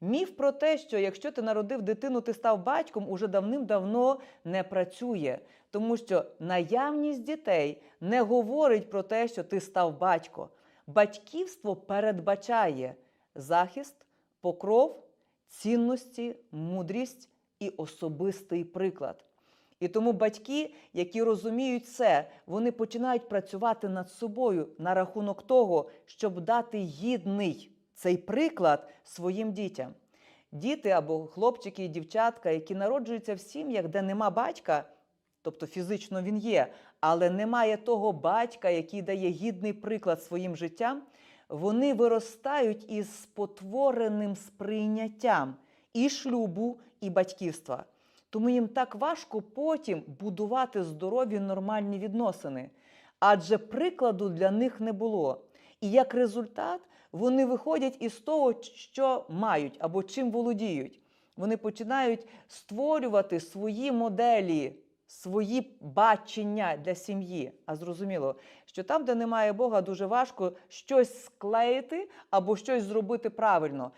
Міф про те, що якщо ти народив дитину, ти став батьком, уже давним-давно не працює, тому що наявність дітей не говорить про те, що ти став батько. Батьківство передбачає захист, покров, цінності, мудрість і особистий приклад. І тому батьки, які розуміють це, вони починають працювати над собою на рахунок того, щоб дати гідний цей приклад своїм дітям. Діти або хлопчики і дівчатка, які народжуються в сім'ях, де нема батька, тобто фізично він є, але немає того батька, який дає гідний приклад своїм життям, вони виростають із спотвореним сприйняттям і шлюбу, і батьківства. Тому їм так важко потім будувати здорові нормальні відносини, адже прикладу для них не було. І як результат, вони виходять із того, що мають або чим володіють. Вони починають створювати свої моделі, свої бачення для сім'ї. А зрозуміло, що там, де немає Бога, дуже важко щось склеїти або щось зробити правильно.